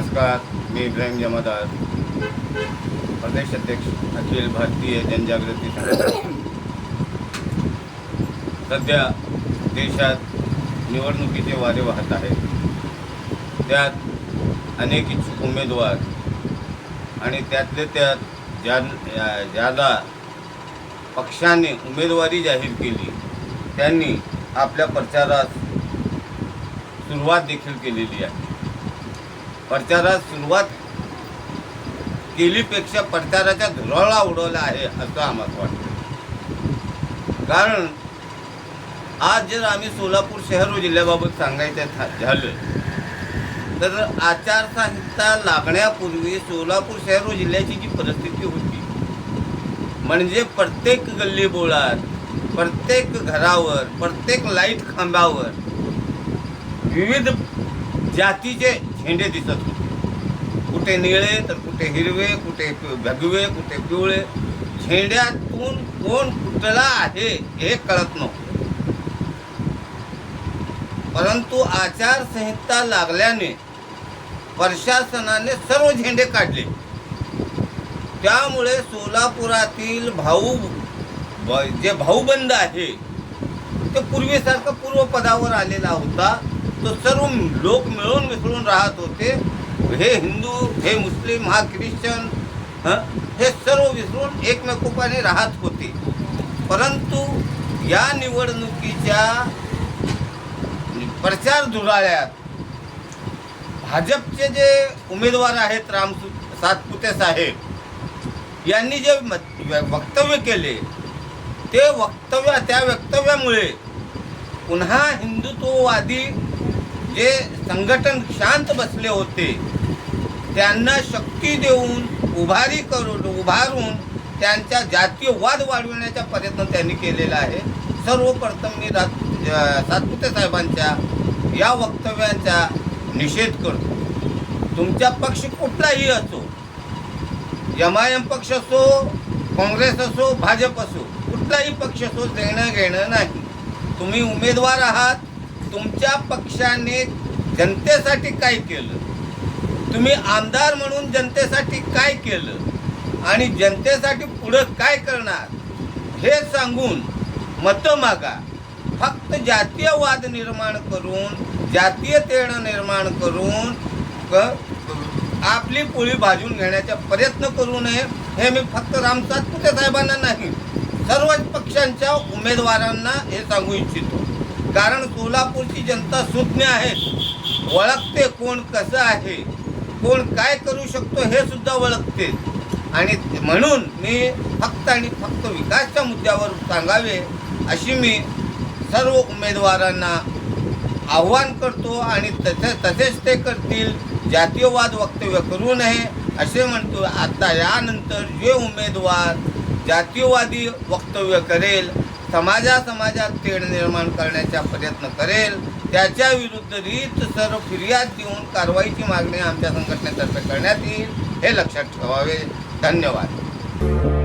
नमस्कार मी इब्राहिम जमादार प्रदेश अध्यक्ष अखिल भारतीय जनजागृती सध्या देशात निवडणुकीचे वारे वाहत आहेत. त्यात अनेक इच्छुक उमेदवार आणि त्यातले त्यात ज्या ज्यादा पक्षाने उमेदवारी जाहीर केली त्यांनी आपल्या प्रचारास सुरुवात देखील केलेली आहे. प्रचारात सुरुवात केलीपेक्षा प्रचाराच्या धुराळा उडवला आहे असं आम्हाला वाटतं. कारण आज जर आम्ही सोलापूर शहर व जिल्ह्याबाबत सांगायचं था- झालं तर आचारसंहिता लागण्यापूर्वी सोलापूर शहर व जिल्ह्याची जी परिस्थिती होती म्हणजे प्रत्येक गल्लीबोळात प्रत्येक घरावर प्रत्येक लाइट खांबावर विविध जातीचे झेंडे दिसत होते. कुठे निळे तर कुठे हिरवे कुठे भगवे कुठे पिवळे. झेंड्यातून कोण कुठला आहे हे कळत नव्हतं. परंतु आचारसंहिता लागल्याने प्रशासनाने सर्व झेंडे काढले. त्यामुळे सोलापुरातील भाऊ जे भाऊबंद आहे ते पूर्वीसारखं पूर्वपदावर आलेला होता. तो सर्व लोक मिळून मिसळून राहत होते. हे हिंदू हे मुस्लिम हा ख्रिश्चन हे सर्व विसरून एकमेकोपाने राहत होते. परंतु या निवडणुकीच्या प्रचार धुराळ्यात भाजपचे जे उमेदवार आहेत राम सातपुते साहेब यांनी जे मत- वक्तव्य केले ते वक्तव्य त्या वक्तव्यामुळे पुन्हा हिंदुत्ववादी जे संघटन शांत बसले होते त्यांना शक्ती देऊन उभारी करून उभारून त्यांच्या जातीय वाद वाढविण्याचा प्रयत्न त्यांनी केलेला आहे. सर्वप्रथम मी रा सातपुते साहेबांच्या या वक्तव्यांचा निषेध करतो. तुमचा पक्ष कुठलाही असो एम आय एम पक्ष असो काँग्रेस असो भाजप असो कुठलाही पक्ष असो देणं घेणं नाही. तुम्ही उमेदवार आहात तुमच्या पक्षाने जनतेसाठी काय केलं? तुम्ही आमदार म्हणून जनतेसाठी काय केलं? आणि जनतेसाठी पुढं काय करणार? हे सांगून मतं मागा. फक्त जातीयवाद निर्माण करून जातीय तेढ निर्माण करून आपली पोळी भाजून घेण्याचा प्रयत्न करू नये हे मी फक्त रामसात साहेबांना नाही सर्वच पक्षांच्या उमेदवारांना हे सांगू इच्छितो. कारण सोलापूरची जनता सुज्ञ आहे. ओळखते कोण कसं आहे कोण काय करू शकतो हे सुद्धा ओळखते आणि म्हणून मी फक्त आणि फक्त विकासच्या मुद्द्यावर सांगावे अशी मी सर्व उमेदवारांना आव्हान करतो आणि तसे तसेच ते करतील. जातीयवाद वक्तव्य करू नये असे म्हणतो. आता यानंतर जे उमेदवार जातीयवादी वक्तव्य करेल समाजा समाजात तेढ निर्माण करण्याचा प्रयत्न करेल त्याच्या विरुद्ध रीत सर्व फिर्याद देऊन कारवाईची मागणी आमच्या संघटनेतर्फे करण्यात येईल हे लक्षात ठेवावे. धन्यवाद.